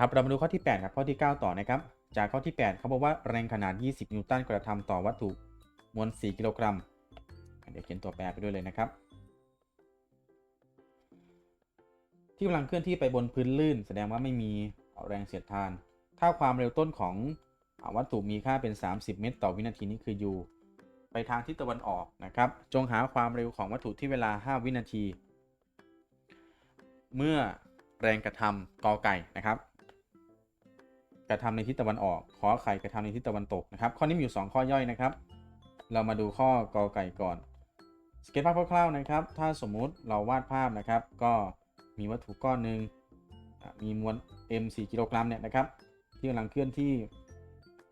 ครับเรามาดูข้อที่ 8 กับข้อที่ 9 ต่อนะครับ จากข้อที่ 8 เขาบอกว่าแรงขนาด 20 นิวตันกระทำต่อวัตถุมวล 4 กิโลกรัม เดี๋ยวเขียนตัวแปรไปด้วยเลยนะครับ ที่กำลังเคลื่อนที่ไปบนพื้นลื่น แสดงว่าไม่มีแรงเสียดทาน ถ้าความเร็วต้นของอวัตถุมีค่าเป็น 30 เมตร ต่อวินาทีนี่คือ u ไปทางทิศตะวันออกนะครับ จงหาความเร็วของวัตถุที่เวลา 5 วินาที เมื่อแรงกระทำกอไก่นะครับ กระทำในทิศตะวันออกขอไข่กระทำในทิศตะวันตกนะครับ ข้อนี้มีอยู่ 2 ข้อย่อยนะครับ เรามาดูข้อกอไก่ก่อน สเก็ตภาพคร่าวๆนะครับ ถ้าสมมุติเราวาดภาพนะครับ ก็มีวัตถุก้อนหนึ่งมีมวล m 4กิโลกรัมเนี่ยนะครับ ที่กำลังเคลื่อนที่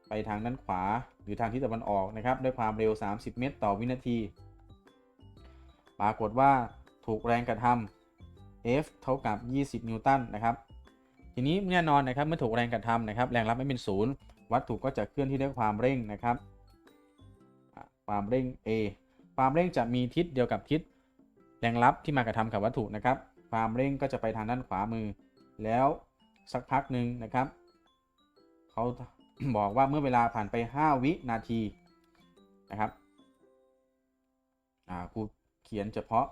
ไปทางด้านขวาหรือทางทิศตะวันออกนะครับ ด้วยความเร็ว 30 เมตร ต่อวินาที ปรากฏว่าถูกแรงกระทำ F เท่ากับ 20 นิวตันนะครับ ทีนี้แน่นอนนะครับเมื่อถูกแรงกระทำนะครับ แรงรับไม่เป็นศูนย์วัตถุก็จะเคลื่อนที่ด้วยความเร่งนะครับความเร่ง A ความเร่งจะมีทิศเดียวกับทิศแรงรับที่มากระทำกับวัตถุนะครับ ความเร่งก็จะไปทางด้านขวามือ แล้วสักพักหนึ่งนะครับเขาบอกว่าเมื่อเวลาผ่านไป 5 วินาทีนะครับอ่าครูเขียนเฉพาะ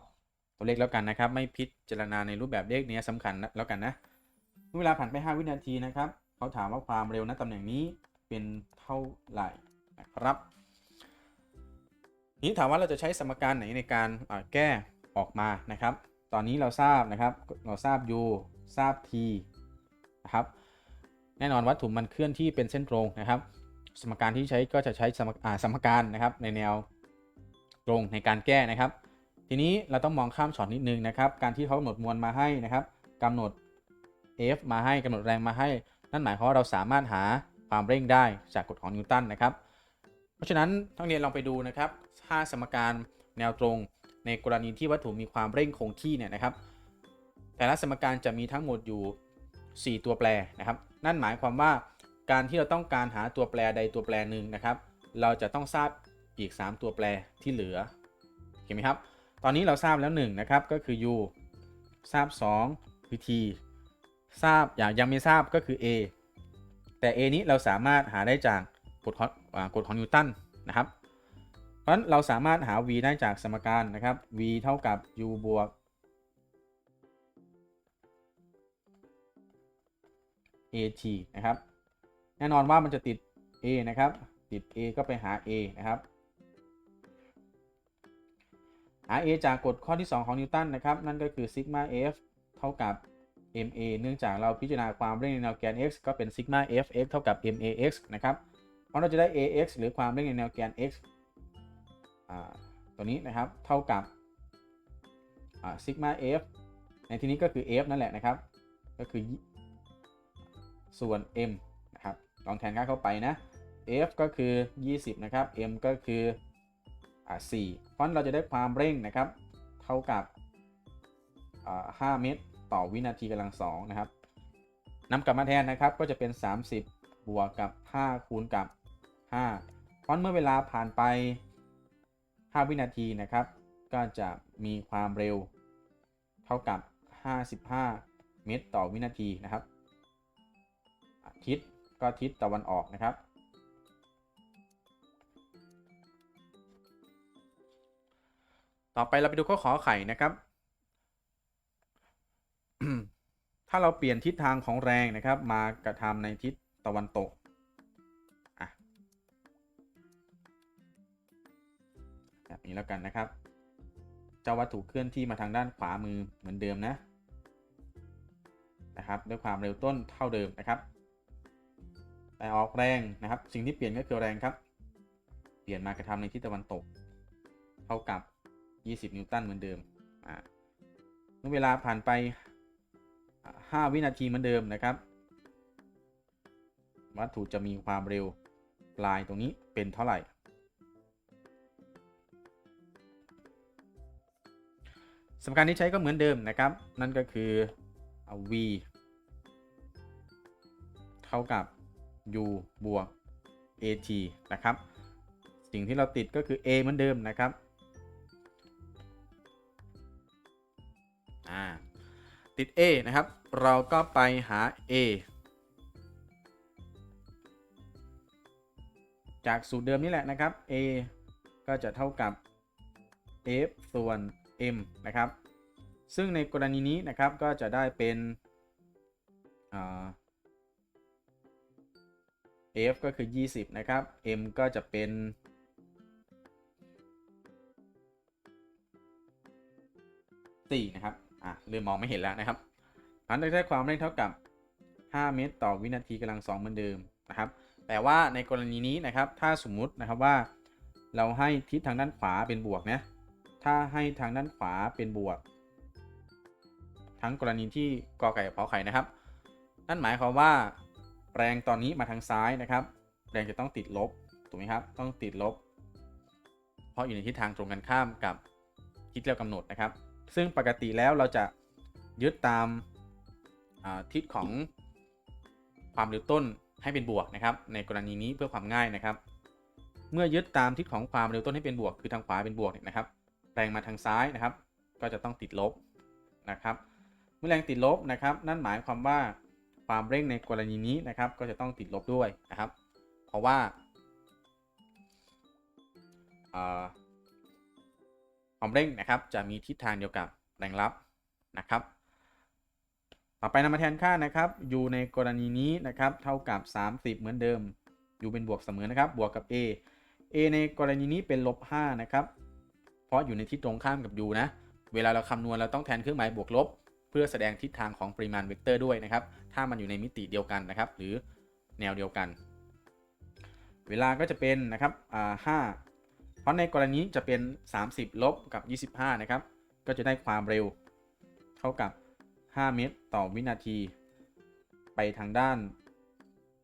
ตัวเลขแล้วกันนะครับ ไม่พิจารณาในรูปแบบเลขเนี้ยสำคัญนะแล้วกันนะ เวลาผ่านไป 5 วินาทีนะครับ เขาถามว่าความเร็วณตำแหน่งนี้เป็นเท่าไหร่นะครับทีนี้ถามว่าเราจะใช้สมการไหนในการแก้ออกมานะครับ ตอนนี้เราทราบนะครับ เราทราบ u ทราบ t นะครับแน่นอนวัตถุมันเคลื่อนที่เป็นเส้นตรงนะครับ สมการที่ใช้ก็จะใช้สมสมการนะครับ ในแนวตรงในการแก้นะครับ ทีนี้เราต้องมองข้ามช็อตนิดนึงนะครับ การที่เขากำหนดมวลมาให้นะครับกำหนด F มาให้กำหนดแรงมาให้ นั่นหมายความว่าเราสามารถหาความเร่งได้จากกฎของนิวตันนะครับ เพราะฉะนั้นทั้งเรียนลองไปดูนะครับถ้าสมการแนวตรงในกรณีที่วัตถุมีความเร่งคงที่เนี่ยนะครับ แต่ละสมการจะมีทั้งหมดอยู่ 4 ตัวแปรนะครับ นั่นหมายความว่าการที่เราต้องการหาตัวแปรใดตัวแปรหนึ่งนะครับ เราจะต้องทราบอีก 3 ตัวแปรที่เหลือเห็นไหมครับ ตอนนี้เราทราบแล้ว1นะครับก็คือ u ทราบ 2 คือ t ทราบอย่างยังไม่ทราบก็คือ a แต่ a นี้เราสามารถหาได้จากกฎของกฎของนิวตันนะครับ เพราะฉะนั้นเราสามารถหา v ได้จากสมการนะครับ v เท่ากับ u บวก at นะครับ แน่นอนว่ามันจะติด a นะครับ ติด a ก็ไปหา a นะครับ หา a จากกฎข้อที่ 2 ของนิวตันนะครับ นั่นก็คือซิกมา f เท่ากับ ma เนื่องจากเราพิจารณาความเร่งในแนวแกน x ก็เป็นซิกมา f x เท่ากับ max นะครับเพราะเราจะได้ ax หรือความเร่งในแนวแกน x อ่าตัวนี้นะครับเท่ากับซิกมา f ในที่นี้ก็คือ f นั่นแหละนะครับ ก็คือส่วน m นะครับลองแทนค่าเข้าไปนะ f ก็คือ 20 นะครับ m ก็คืออ่า4เพราะเราจะได้ความเร่งนะครับ เท่ากับอ่า5เมตร ต่อวินาทีกำลังสองนะครับนำกลับมาแทนนะครับก็จะเป็น 30 บวกกับ 5 คูณกับ 5 เพราะเมื่อเวลาผ่านไป 5 วินาทีนะครับ ก็จะมีความเร็ว เท่ากับ 55 เมตรต่อวินาทีนะครับ ทิศก็ทิศตะวันออกนะครับต่อไปเราไปดูข้อขอไข่นะครับ ถ้าเราเปลี่ยนทิศทางของแรงนะครับ มากระทำในทิศตะวันตกแบบนี้แล้วกันนะครับ เจ้าวัตถุเคลื่อนที่มาทางด้านขวามือเหมือนเดิมนะนะครับ ด้วยความเร็วต้นเท่าเดิมนะครับ แต่ออกแรงนะครับ สิ่งที่เปลี่ยนก็คือแรงครับ เปลี่ยนมากระทำในทิศตะวันตก เท่ากับ 20 นิวตันเหมือนเดิมอ่าเมื่อเวลาผ่านไป 5 วินาทีเหมือนเดิมนะครับ วัตถุจะมีความเร็วปลายตรงนี้เป็นเท่าไหร่สมการที่ใช้ก็เหมือนเดิมนะครับ นั่นก็คือเอา v เท่ากับ u บวก at นะครับ สิ่งที่เราติดก็คือ a เหมือนเดิมนะครับ ติด A นะครับ เราก็ไปหา A จากสูตรเดิมนี่แหละนะครับ A ก็จะเท่ากับ f ส่วน m นะครับ ซึ่งในกรณีนี้นะครับก็จะได้เป็น f ก็คือ 20 นะครับ m ก็จะเป็น 4 นะครับ อะเริ่มมองไม่เห็นแล้วนะครับอันได้ความเร่งเท่ากับ 5 เมตรต่อวินาทีกำลัง2เหมือนเดิมนะครับ แต่ว่าในกรณีนี้นะครับ ถ้าสมมุตินะครับว่า เราให้ทิศทางด้านขวาเป็นบวกนะ ถ้าให้ทางด้านขวาเป็นบวก ทั้งกรณีที่กอไก่ขอไข่นะครับ นั่นหมายความว่า แรงตอนนี้มาทางซ้ายนะครับ แรงจะต้องติดลบ ถูกไหมครับ ต้องติดลบ เพราะอยู่ในทิศทางตรงกันข้ามกับทิศที่เรากำหนดนะครับ ซึ่งปกติแล้วเราจะยึดตามาทิศของความเร็วต้นให้เป็นบวกนะครับ ในกรณีนี้เพื่อความง่ายนะครับ เมื่อยึดตามทิศของความเร็วต้นให้เป็นบวก คือทางขวาเป็นบวกเนี่ยนะครับ แรงมาทางซ้ายนะครับ ก็จะต้องติดลบนะครับ เมื่อแรงติดลบนะครับ นั่นหมายความว่าความเร่งในกรณีนี้นะครับ ก็จะต้องติดลบด้วยนะครับ เพราะว่า ความเร่งนะครับจะมีทิศทางเดียวกับแรงรับนะครับ ต่อไปนำมาแทนค่านะครับ u ในกรณีนี้นะครับเท่ากับ 30 เหมือนเดิม u เป็นบวกเสมอนะครับ บวกกับ a a ในกรณีนี้เป็นลบ5นะครับ เพราะอยู่ในทิศตรงข้ามกับ u นะ เวลาเราคำนวณเราต้องแทนเครื่องหมายบวกลบ เพื่อแสดงทิศทางของปริมาณเวกเตอร์ด้วยนะครับ ถ้ามันอยู่ในมิติเดียวกันนะครับ หรือแนวเดียวกัน เวลาก็จะเป็นนะครับอ่า5 เพราะในกรณีจะเป็น 30 ลบกับ 25 นะครับ ก็จะได้ความเร็วเท่ากับ 5 เมตรต่อวินาที ไปทางด้าน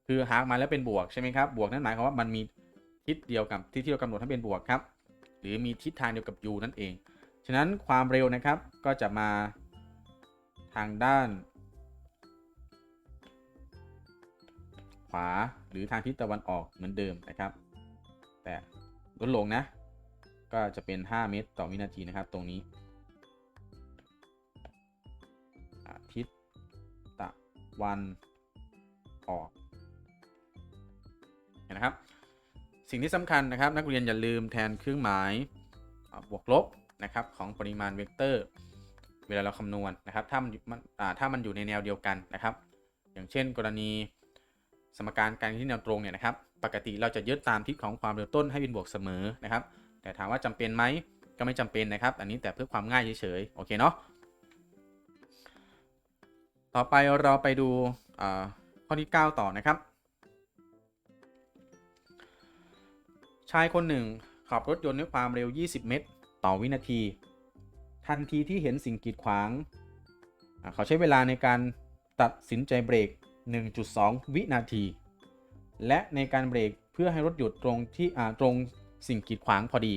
คือหากมาแล้วเป็นบวกใช่ไหมครับ บวกนั่นหมายความว่ามันมีทิศเดียวกับที่ที่เรากำหนดให้เป็นบวกครับ หรือมีทิศทางเดียวกับ u นั่นเอง ฉะนั้นความเร็วนะครับก็จะมาทางด้าน ขวาหรือทางทิศตะวันออกเหมือนเดิมนะครับ แต่ ลดลงนะ ก็จะเป็น 5 เมตรต่อวินาทีนะครับ ตรงนี้อาทิศตะวันออกเห็นะครับ สิ่งที่สำคัญนะครับ นักเรียนอย่าลืมแทนเครื่องหมายบวกลบนะครับของปริมาณเวกเตอร์ เวลาเราคำนวณนะครับถ้ามันถ้ามันอยู่ในแนวเดียวกันนะครับ อย่างเช่น กรณีสมการการที่แนวตรงเนี่ยนะครับ ปกติเราจะยึดตามทิศของความเร็วต้นให้เป็นบวกเสมอนะครับ แต่ถามว่าจำเป็นไหมก็ไม่จำเป็นนะครับ อันนี้แต่เพื่อความง่ายเฉยๆ โอเคเนาะ ต่อไปเราไปดูข้อที่ 9 ต่อนะครับ ชายคนหนึ่งขับรถยนต์ด้วยความเร็ว 20 เมตร ต่อวินาที ทันทีที่เห็นสิ่งกีดขวาง เขาใช้เวลาในการตัดสินใจเบรก 1.2 วินาที และในการเบรกเพื่อให้รถหยุดตรงที่ตรงสิ่งกีดขวางพอดี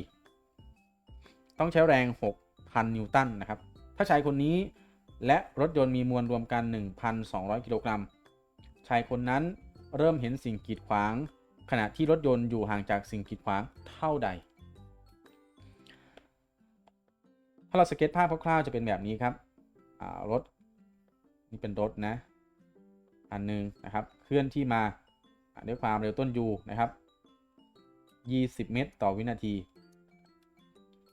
ต้องใช้แรง 6,000 นิวตันนะครับ ถ้าชายคนนี้และรถยนต์มีมวลรวมกัน 1,200 กิโลกรัม ชายคนนั้นเริ่มเห็นสิ่งกีดขวาง ขณะที่รถยนต์อยู่ห่างจากสิ่งกีดขวางเท่าใด ถ้าเราสเก็ตภาพคร่าวๆจะเป็นแบบนี้ครับรถนี่เป็นรถนะ อันหนึงนะครับ เคลื่อนที่มา ด้วยความเร็วต้น u นะครับ 20 เมตร ต่อวินาที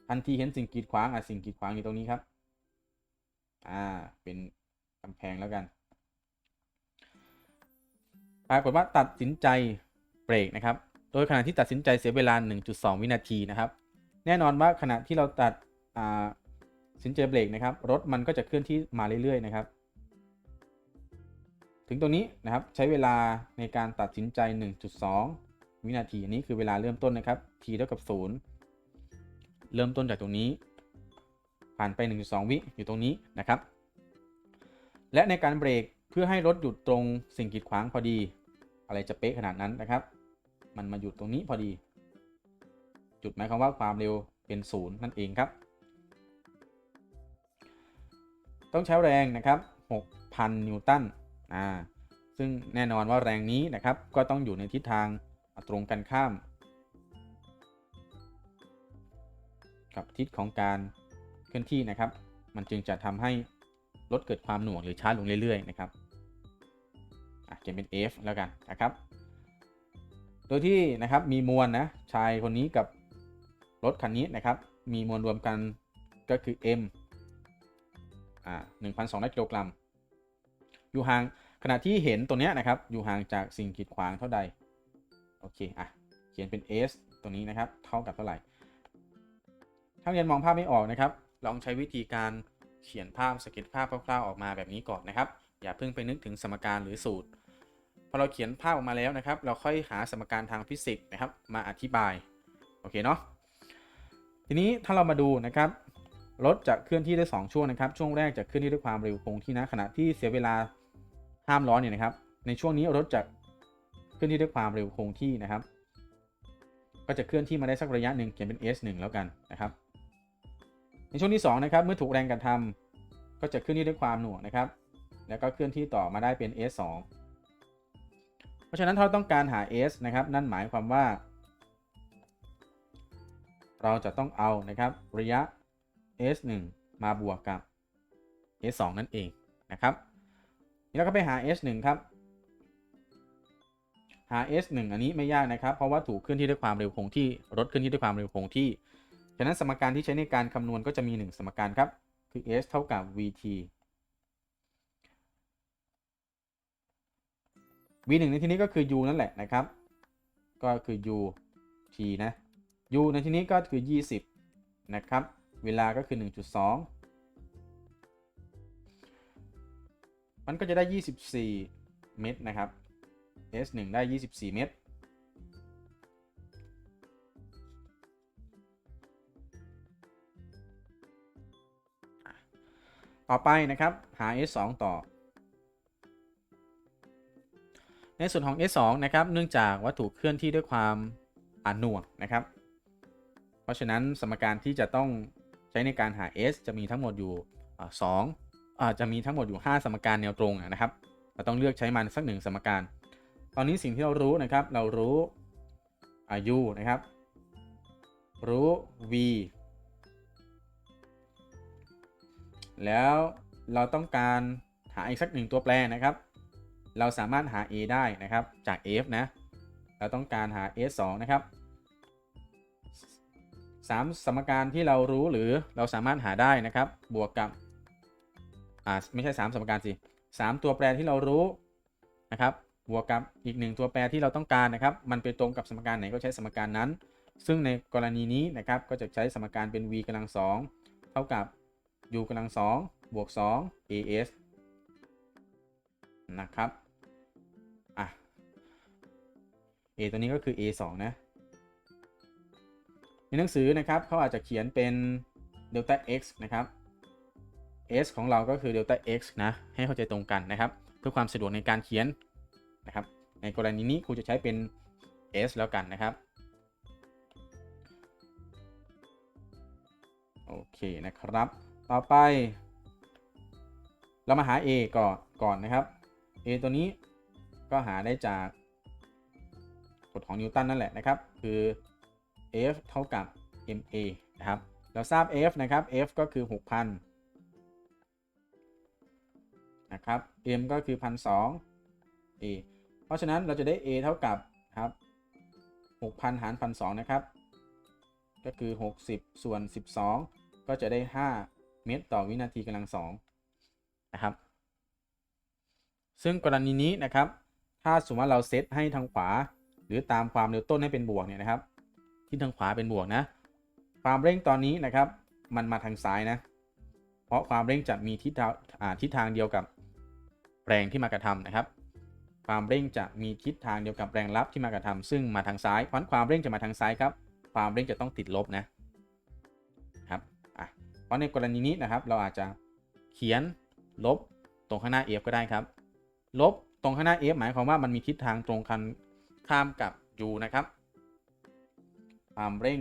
ทันทีเห็นสิ่งกีดขวางอะสิ่งกีดขวางอยู่ตรงนี้ครับ อ่า เป็นกำแพงแล้วกันปรากฏว่าตัดสินใจเบรกนะครับ โดยขณะที่ตัดสินใจเสียเวลา 1.2 วินาทีนะครับ แน่นอนว่าขณะที่เราตัดอ่าสินใจเบรกนะครับ รถมันก็จะเคลื่อนที่มาเรื่อยๆนะครับ ถึงตรงนี้นะครับใช้เวลาในการตัดสินใจ 1.2 วินาที อันนี้คือเวลาเริ่มต้นนะครับ t เท่ากับ 0 เริ่มต้นจากตรงนี้ ผ่านไป 1.2 วิอยู่ตรงนี้นะครับ และในการเบรกเพื่อให้รถหยุดตรงสิ่งกีดขวางพอดี อะไรจะเป๊ะขนาดนั้นนะครับ มันมาหยุดตรงนี้พอดี จุดหมายความว่าความเร็วเป็นศูนย์นั่นเองครับ ต้องใช้แรงนะครับ 6,000 นิวตัน อ่าซึ่งแน่นอนว่าแรงนี้นะครับก็ต้องอยู่ในทิศทางตรงกันข้าม กับทิศของการเคลื่อนที่นะครับ มันจึงจะทำให้รถเกิดความหน่วงหรือช้าลงเรื่อยๆนะครับเขียนเป็น F แล้วกันนะครับ โดยที่นะครับมีมวลนะชายคนนี้กับรถคันนี้นะครับ มีมวลรวมกันก็คือ m อ่า1,200กิโลกรัม อยู่ห่างขณะที่เห็นตัวเนี้ยนะครับ อยู่ห่างจากสิ่งกีดขวางเท่าใด โอเค อะ เขียนเป็น s ตัวนี้นะครับ เท่ากับเท่าไหร่ ถ้าเรียนมองภาพไม่ออกนะครับ ลองใช้วิธีการเขียนภาพสเก็ตภาพคร่าวๆออกมาแบบนี้ก่อนนะครับ อย่าเพิ่งไปนึกถึงสมการหรือสูตร พอเราเขียนภาพออกมาแล้วนะครับ เราค่อยหาสมการทางฟิสิกส์นะครับ มาอธิบาย โอเคเนาะ ทีนี้ถ้าเรามาดูนะครับ รถจะเคลื่อนที่ได้2ช่วงนะครับ ช่วงแรกจะเคลื่อนที่ด้วยความเร็วคงที่นะขณะที่เสียเวลา ห้ามร้อนเนี่ยนะครับ ในช่วงนี้รถจะเคลื่อนที่ด้วยความเร็วคงที่นะครับ ก็จะเคลื่อนที่มาได้สักระยะหนึ่งเขียนเป็น s 1 แล้วกันนะครับ ในช่วงที่2นะครับเมื่อถูกแรงกระทำก็จะเคลื่อนที่ด้วยความหน่วงนะครับ แล้วก็เคลื่อนที่ต่อมาได้เป็น s 2 เพราะฉะนั้นถ้าเราต้องการหา s นะครับ นั่นหมายความว่า เราจะต้องเอานะครับระยะ s 1 มาบวกกับ s 2 นั่นเองนะครับ นี่เราก็ไปหา s 1ครับ หา s 1อันนี้ไม่ยากนะครับ เพราะว่าถูกเคลื่อนที่ด้วยความเร็วคงที่รถเคลื่อนที่ด้วยความเร็วคงที่ ฉะนั้นสมการที่ใช้ในการคำนวณก็จะมี 1 สมการครับ คือ s เท่ากับ vt v 1ในที่นี้ก็คือ u นั่นแหละนะครับ ก็คือ u t นะ u ในที่นี้ก็คือ 20 นะครับ เวลาก็คือ 1.2 มันก็จะได้ 24 เมตรนะครับ S1 ได้ 24 เมตรต่อไปนะครับหา S2 ต่อ ในส่วนของ S2 นะครับ เนื่องจากวัตถุเคลื่อนที่ด้วยความอ่านหน่วงนะครับ เพราะฉะนั้นสมการที่จะต้องใช้ในการหา S จะมีทั้งหมดอยู่ส อาจะมีทั้งหมดอยู่ 5 สมการแนวตรงนะครับ เราต้องเลือกใช้มันสักหนึ่งสมการ ตอนนี้สิ่งที่เรารู้นะครับ เรารู้อายุนะครับ รู้ v แล้วเราต้องการหาอีกสักหนึ่งตัวแปรนะครับ เราสามารถหา a ได้นะครับจาก f นะ เราต้องการหา s 2นะครับ3สมการที่เรารู้หรือเราสามารถหาได้นะครับ บวกกับ อ่าไม่ใช่3สมการสิ3ตัวแปรที่เรารู้นะครับบวกกับอีก 1 ตัวแปรที่เราต้องการนะครับ มันไปตรงกับสมการไหนก็ใช้สมการนั้น ซึ่งในกรณีนี้นะครับก็จะใช้สมการเป็น v กำลัง2เท่ากับ u กำลัง2บวก2 as นะครับอะ a ตัวนี้ก็คือ a 2นะในหนังสือนะครับเขาอาจจะเขียนเป็น delta x นะครับ s ของเราก็คือ delta x นะ ให้เข้าใจตรงกันนะครับ เพื่อความสะดวกในการเขียนนะครับ ในกรณีนี้ครูจะใช้เป็น s แล้วกันนะครับ โอเคนะครับ ต่อไป เรามาหา a ก่อนก่อนนะครับ a ตัวนี้ก็หาได้จากกฎของนิวตันนั่นแหละนะครับ คือ F เท่ากับ ma นะครับ เราทราบ F นะครับ F ก็คือ 6,000 นะครับ m ก็คือ 1,200 a เพราะฉะนั้นเราจะได้ a เท่ากับครับ6,000 หาร 1,200 นะครับ ก็คือ 60 ส่วน 12 ก็จะได้ 5 เมตรต่อวินาทีกำลัง2นะครับ ซึ่งกรณีนี้นะครับ ถ้าสมมติว่าเราเซตให้ทางขวา หรือตามความเร็วต้นให้เป็นบวกเนี่ยนะครับ ที่ทางขวาเป็นบวกนะ ความเร่งตอนนี้นะครับ มันมาทางซ้ายนะ เพราะความเร่งจะมีทิศทางทิศทางเดียวกับ แรงที่มากระทำนะครับ ความเร่งจะมีทิศทางเดียวกับแรงรับที่มากระทำซึ่งมาทางซ้ายเพราะความเร่งจะมาทางซ้ายครับ ความเร่งจะต้องติดลบนะครับอะเพราะในกรณีนี้นะครับ เราอาจจะเขียนลบตรงข้างหน้า f ก็ได้ครับ ลบตรงข้างหน้า f หมายความว่ามันมีทิศทางตรงกันข้ามกับ u นะครับ ความเร่ง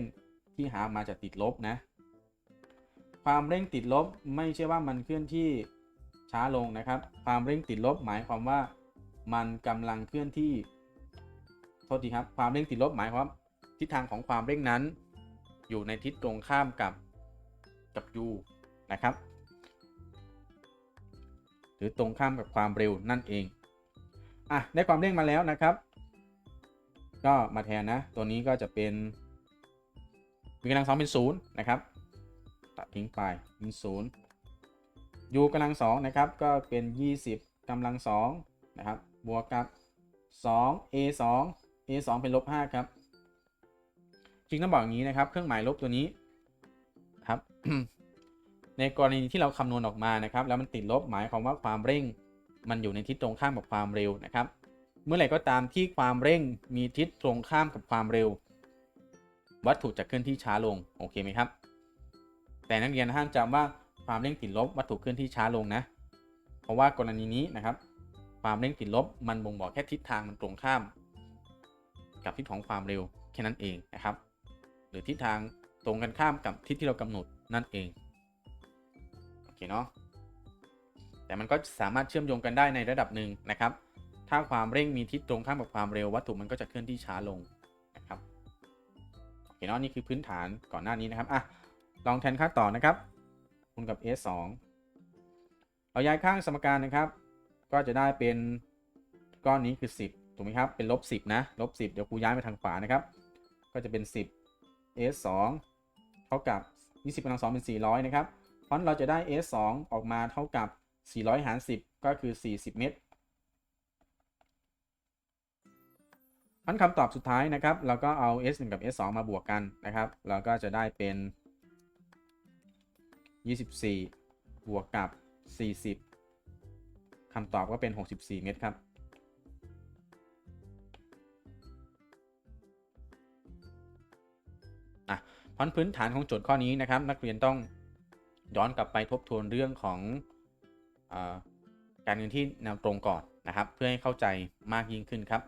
ที่หามาจะติดลบนะ ความเร่งติดลบไม่ใช่ว่ามันเคลื่อนที่ ช้าลงนะครับ ความเร่งติดลบหมายความว่ามันกำลังเคลื่อนที่โทษทีครับ ความเร่งติดลบหมายความว่าทิศทางของความเร่งนั้น อยู่ในทิศตรงข้ามกับกับ u นะครับ หรือตรงข้ามกับความเร็วนั่นเองอะได้ความเร่งมาแล้วนะครับ ก็มาแทนนะ ตัวนี้ก็จะเป็น v กำลังสองเป็นศูนย์นะครับ ตัดทิ้งไปเป็นศูนย์ u กำลังสองนะครับก็เป็น 20กำลังสองนะครับบวกกับ 2 a 2 a 2เป็นลบ5ครับจริงต้องบอกอย่างนี้นะครับ เครื่องหมายลบตัวนี้ครับในกรณีที่เราคำนวณออกมานะครับ แล้วมันติดลบหมายความว่าความเร่ง มันอยู่ในทิศตรงข้ามกับความเร็วนะครับ เมื่อไหร่ก็ตามที่ความเร่งมีทิศตรงข้ามกับความเร็ว วัตถุจะเคลื่อนที่ช้าลงโอเคไหมครับ แต่นักเรียนห้ามจำว่า ความเร่งติดลบวัตถุเคลื่อนที่ช้าลงนะ เพราะว่ากรณีนี้นะครับ ความเร่งติดลบมันบ่งบอกแค่ทิศทางมันตรงข้าม กับทิศของความเร็วแค่นั้นเองนะครับ หรือทิศทางตรงกันข้ามกับทิศที่เรากำหนดนั่นเองโอเคเนาะแต่มันก็สามารถเชื่อมโยงกันได้ในระดับหนึ่งนะครับ ถ้าความเร่งมีทิศตรงข้ามกับความเร็ววัตถุมันก็จะเคลื่อนที่ช้าลงนะครับโอเคเนาะนี่คือพื้นฐานก่อนหน้านี้นะครับอะลองแทนค่าต่อนะครับ คูณกับ s 2เราย้ายข้างสมการนะครับ ก็จะได้เป็นก้อนนี้คือ 10 ถูกไหมครับ เป็นลบ 10 นะลบ 10 เดี๋ยวครูย้ายไปทางขวานะครับ ก็จะเป็น 10 s 2เท่ากับ 20กำลัง2เป็น 400 นะครับเพราะเราจะได้ s 2ออกมาเท่ากับ 400 หาร 10 ก็คือ 40 เมตรพันคำตอบสุดท้ายนะครับ เราก็เอา s 1กับ s 2มาบวกกันนะครับ เราก็จะได้เป็น 24 บวกกับ 40 คำตอบก็เป็น 64 เมตรครับ อะพันพื้นฐานของโจทย์ข้อนี้นะครับ นักเรียนต้องย้อนกลับไปทบทวนเรื่องของอการเงินที่แนวตรงก่อนนะครับ เพื่อให้เข้าใจมากยิ่งขึ้นครับ